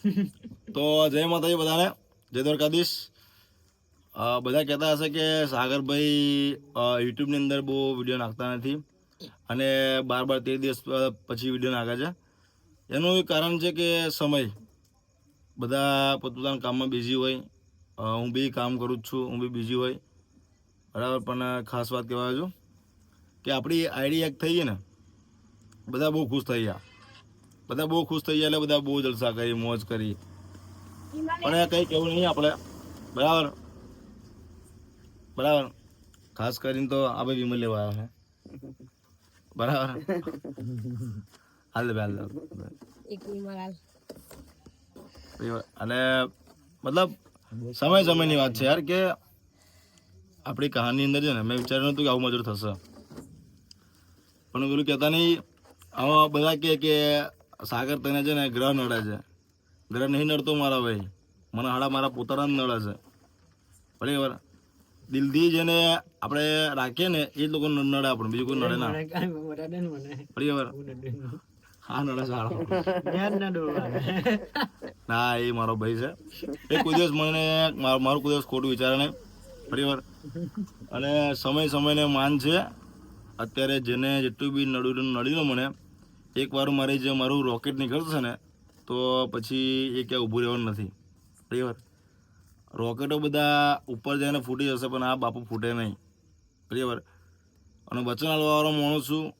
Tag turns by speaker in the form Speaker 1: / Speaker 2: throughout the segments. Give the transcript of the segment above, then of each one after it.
Speaker 1: તો જય માતાજી બધાને. જય દ્વારકાધીશ. બધા કહેતા હશે કે સાગરભાઈ યુટ્યુબની અંદર બહુ વીડિયો નાખતા નથી અને બાર બાર તેર દિવસ પછી વીડિયો નાખે છે. એનું એક કારણ છે કે સમય. બધા પોતપોતાના કામમાં બિઝી હોય. હું બી કામ કરું જ છું, હું બી બિઝી હોય. બરાબર, પણ ખાસ વાત કહેવા છું કે આપણી આઈડી એક થઈ ગઈ ને, બધા બહુ ખુશ થઈ ગયા. બધા બહુ ખુશ થઈ ગયા બધા બહુ જલસા કરી મોજ કરી. પણ કંઈ કેવું નહીં આપણે બરાબર? બરાબર? ખાસ કરીને તો આપણે વિમલ લેવા આવ્યા છે. બરાબર? હાલ દે હાલ
Speaker 2: એક.
Speaker 1: અને મતલબ સમય સમયની વાત છે યાર કે આપણી કહાની અંદર છે ને મેં વિચાર્યું હતું કે આવું મજૂર થશે. પણ પેલું કહેતા નહીં આવા બધા કે સાગર તને છે ને ગ્રહ નડે છે. ગ્રહ નહીં નડતો મારા ભાઈ. મને હાડા મારા પોતાના નડે છે. બરાબર દિલથી જેને આપણે રાખીએ ને એ જ લોકો નડે આપણે બીજું કોઈ નડે ના. બરાબર હા નડે છે. ના એ મારો ભાઈ છે. એ કોઈ દિવસ મને મારું મારું કોઈ દિવસ ખોટું વિચારે નહીં. બરાબર અને સમય સમયને માન છે. અત્યારે જેને જેટલું બી નડ્યું નડી લો મને એક વાર મારે જે મારું રોકેટ નીકળશે ને તો પછી એ ક્યાં ઊભું રહેવાનું નથી. બરાબર? રોકેટો બધા ઉપર જઈને ફૂટી જશે પણ આ બાપુ ફૂટે નહીં. બરાબર? અને વચન હાલવાવાળો માણસ છું.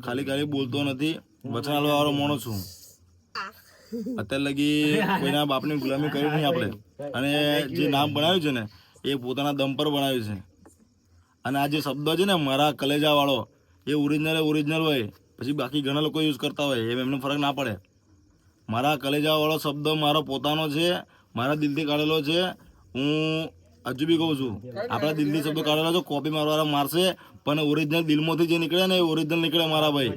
Speaker 1: ખાલી ખાલી બોલતો નથી. વચન હાલવાવાળો માણસ છું. અત્યારે લગી કોઈના બાપની ગુલામી કરી નહીં આપણે. અને જે નામ બનાવ્યું છે ને એ પોતાના દમ પર બનાવ્યું છે. અને આ જે શબ્દ છે ને મારા કલેજાવાળો એ ઓરિજિનલ ઓરિજિનલ હોય. પછી બાકી ઘણા લોકો યુઝ કરતા હોય, એમ એમને ફરક ના પડે. મારા કલેજાવાળો શબ્દ મારો પોતાનો છે, મારા દિલથી કાઢેલો છે. હું હજુ બી કહું છું, આપણા દિલથી શબ્દ કાઢેલો છે કોપી મારવાળા મારશે, પણ ઓરિજિનલ દિલમાંથી જે નીકળે ને એ ઓરિજિનલ નીકળે મારા ભાઈ.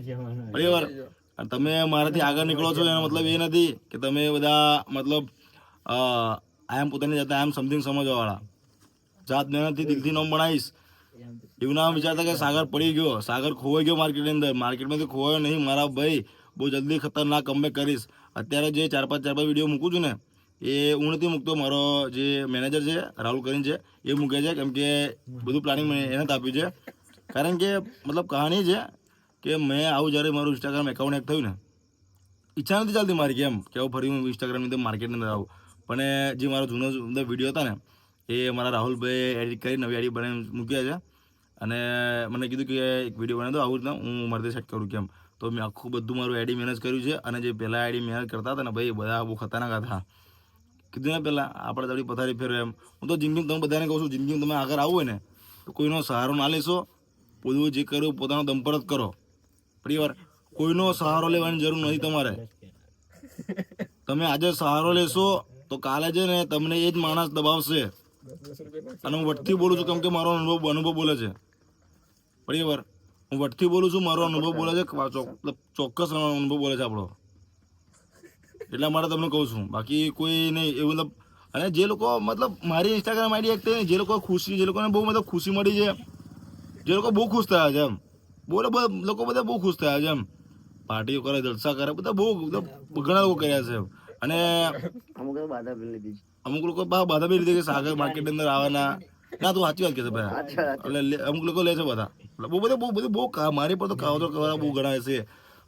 Speaker 1: બરાબર? તમે મારાથી આગળ નીકળો છો, એનો મતલબ એ નથી કે તમે બધા મતલબ આઈ એમ પોતાની જાતે આઈ એમ સમથિંગ સમજવાવાળા. જાત મહેનતથી દિલથી નોમ બનાવીશ એવું ના વિચારતા કે સાગર પડી ગયો. સાગર ખોવાઈ ગયો માર્કેટની અંદર. માર્કેટમાં તો ખોવાયો નહીં. મારા ભાઈ બહુ જલ્દી ખતરનાક કમબેક કરીશ. અત્યારે જે ચાર પાંચ ચાર પાંચ વીડિયો મૂકું છું ને, એ હું નથી મૂકતો. મારો જે મેનેજર છે, રાહુલ કરીને છે, એ મૂકે છે. કેમ કે બધું પ્લાનિંગ મેં એને જ આપ્યું છે. કારણ કે, મતલબ કહાની છે કે મેં આવું જ્યારે મારું ઇન્સ્ટાગ્રામ એકાઉન્ટ હેક થયું ને, ઈચ્છા નથી ચાલતી મારી કેમ કે આવું ફરી હું ઇન્સ્ટાગ્રામની અંદર માર્કેટની અંદર આવું. પણ જે મારો જૂનો વીડિયો હતા ને, એ મારા રાહુલભાઈ એડિટ કરી, નવી એડિટ બનાવી મૂક્યા છે. અને મને કીધું કે એક વીડિયો બનાવી દો, આવું રીતના. હું મારી સેટ કરું કેમ? તો મેં આખું બધું મારું આઈડી મેનેજ કર્યું છે અને જે પહેલાં આઈડી મેનેજ કરતા હતા ને ભાઈ બધા બહુ ખતરનાક હતા. કીધું ને પહેલાં આપણે તળી પથારી ફેરવે એમ. હું તો જિંદગી તમે બધાને કહું છું જિંદગી તમે આગળ આવો ને તો કોઈનો સહારો ના લેશો. પોતું જે કર્યું, પોતાનો દમ પર જ કરો. પરિવાર, કોઈનો સહારો લેવાની જરૂર નથી તમારે. તમે આજે સહારો લેશો તો કાલે છે ને તમને એ જ માણસ દબાવશે. અને હું વટથી બોલું છું કેમ કે મારો અનુભવ અનુભવ બોલે છે. બરાબર. હું વટથી બોલું છું મારો અનુભવ બોલે છે ચોક્કસ અનુભવ બોલે છે આપણો. એટલા માટે તમને કહું છું. બાકી કોઈ નહીં એવું મતલબ અને જે લોકો મતલબ મારી ઇન્સ્ટાગ્રામ આઈડી એક થઈ જે લોકો ખુશી જે લોકોને બહુ મતલબ ખુશી મળી છે જે લોકો બહુ ખુશ થયા છે એમ. બોલે લોકો બધા બહુ ખુશ થયા છે એમ. પાર્ટીઓ કરે જલસા કરે બધા બહુ ઘણા લોકો કર્યા છે અને અમુક લોકો બા બાધા બી લીધે કે સાગર માર્કેટ અંદર આવવાના. ના તું સાચી વાત કે ભાઈ. એટલે અમુક લોકો લે છે બધા. એટલે બહુ બધા બહુ બધું બહુ મારી પર તો કાવતરો કરવા બહુ ઘણા છે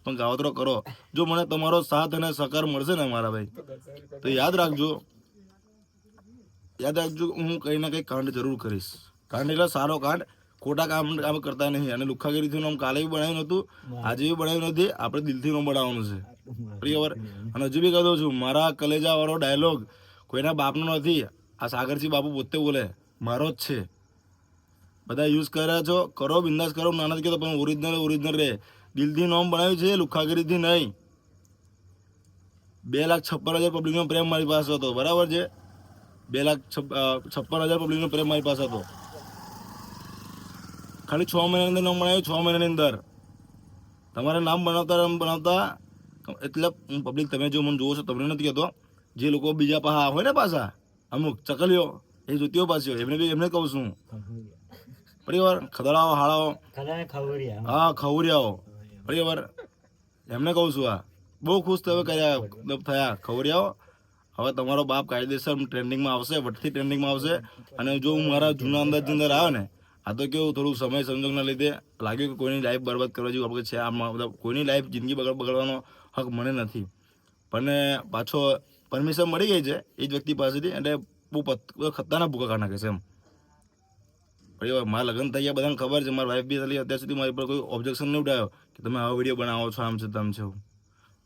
Speaker 1: પણ કાવતરો કરો. જો મને તમારો સાથ અને સહકાર મળશે ને મારા ભાઈ તો યાદ રાખજો. યાદ રાખજો હું કંઈ ના કંઈ કાંડ જરૂર કરીશ. કાંડ એટલે સારો કાંડ. ખોટા કામ કામ કરતા નહીં. અને લુખાગીરીથી આમ કાલે બી બનાવ્યું નહોતું આજે બી બનાવ્યું નથી. આપણે દિલથી નામ બનાવવાનું છે. બરાબર અને હજુ બી કહી દઉં છું મારા કલેજા વાળો ડાયલોગ કોઈના બાપનો નથી. આ સાગરસિંહ બાપુ પોતે બોલે. મારો જ છે. બધા યુઝ કર્યા છો. કરો, બિંદાસ કરો. નાના જ કહેતો, પણ ઓરિજિનલ ઓરિજિનલ રહે દિલથી નોમ બનાવ્યું છે, લુખાગીરીથી નહીં. બે લાખ છપ્પન હજાર પબ્લિકનો પ્રેમ મારી પાસે હતો. બરાબર છે? બે લાખ છપ્પન હજાર પબ્લિકનો પ્રેમ મારી પાસે હતો. ખાલી છ મહિનાની અંદર નામ બનાવ્યું, છ મહિનાની અંદર. તમારે નામ બનાવતા બનાવતા, એટલે પબ્લિક તમે જો મને જુઓ છો, તમને નથી કહેતો. જે લોકો બીજા પાસા હોય ને પાછા, અમુક ચકલીઓ એ જોતીઓ પાછો એમને બી એમને કહું છું. પરિવાર ખદડાઓ હાળાઓ હા. ખવરિયાઓ પરિવાર એમને કહું છું આ. બહુ ખુશ તમે કર્યા થયા ખવરિયાઓ હવે તમારો બાપ કાયદેસર ટ્રેન્ડિંગમાં આવશે વટથી ટ્રેન્ડિંગમાં આવશે. અને જો હું મારા જૂના અંદાજ અંદર આવે ને આ તો કેવું થોડું સમય સંજોગના લીધે લાગ્યું કે કોઈની લાઈફ બરબાદ કરવા જેવું આપણે છે. આમાં મતલબ કોઈની લાઈફ જિંદગી બગડ બગડવાનો હક મને નથી. પણ પાછો પરમિશન મળી ગઈ છે એ જ વ્યક્તિ પાસેથી. એટલે બહુ ખતરનાક ભૂકા કાઢ નાખે છે એમ. પછી હવે મારા લગ્ન થઈ ગયા, બધાને ખબર છે, મારા વાઈફ બી ખાલી અત્યાર સુધી મારી પર કોઈ ઓબ્જેક્શન નહીં ઉઠાયો કે તમે આવો વીડિયો બનાવો છો આમ છે, તેમ છે એવું.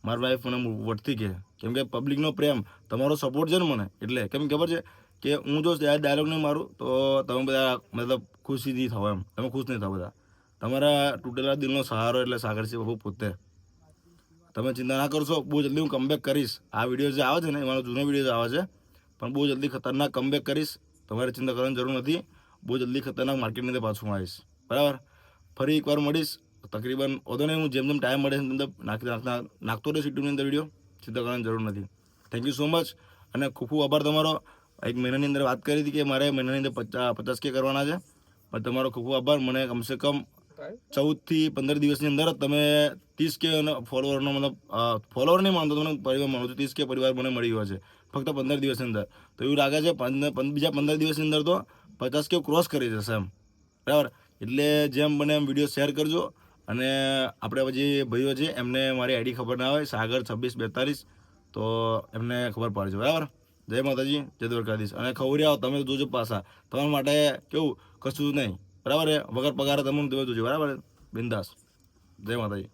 Speaker 1: મારી વાઈફ મને વટતી કે, કેમ કે પબ્લિકનો પ્રેમ, તમારો સપોર્ટ છે ને મને, એટલે કેમ ખબર છે કે હું જો ડાયલોગ નહીં મારું, તો તમે બધા મતલબ ખુશી નહીં થાવ એમ. તમે ખુશ નહીં થાવ બધા. તમારા તૂટેલા દિલનો સહારો એટલે સાગર છે બાબુ પોતે. તમે ચિંતા ના કરશો, બહુ જલ્દી હું કમબેક કરીશ. આ વીડિયો જે આવે છે ને મારો જૂનો વીડિયો આવે છે પણ બહુ જલ્દી ખતરનાક કમબેક કરીશ. તમારે ચિંતા કરવાની જરૂર નથી. બહુ જલ્દી ખતરનાક માર્કેટની અંદર પાછું આવીશ. બરાબર? ફરી એકવાર મળીશ. તકરીબન વધુ નહીં, હું જેમ જેમ ટાઈમ મળે તેમ નાખી નાખતા નાખતો રહીશ યુટ્યુબની અંદર વીડિયો ચિંતા કરવાની જરૂર નથી. થેન્ક યુ સો મચ અને ખૂબ ખૂબ આભાર તમારો. એક મહિનાની અંદર વાત કરી હતી કે મારે મહિનાની અંદર પચાસ પચાસ કે કરવાના છે. પણ તમારો ખૂબ ખૂબ આભાર. મને કમસે કમ ચૌદથી પંદર દિવસની અંદર તમે ત્રીસ કે ફોલોવરનો મતલબ ફોલોવર નહીં માનતો, તમને પરિવાર માનો છું. ત્રીસ કે પરિવાર મને મળી ગયો છે. ફક્ત પંદર દિવસની અંદર. તો એવું લાગે છે બીજા પંદર દિવસની અંદર તો પચાસ કે ક્રોસ કરી જશે એમ. બરાબર? એટલે જેમ બને એમ વીડિયો શેર કરજો. અને આપણે જે ભાઈઓ છે, એમને મારી આઈડી ખબર ના હોય, સાગર છવ્વીસ બેતાલીસ, તો એમને ખબર પાડજો. બરાબર? જય માતાજી, જય દ્વારકાધીશ. અને ખવરિયાઓ તમે જોજો પાછા. તમારા માટે કેવું? કશું નહીં. બરાબર વગર પગારે તમે જોજો. બરાબર બિંદાસ. જય માતાજી.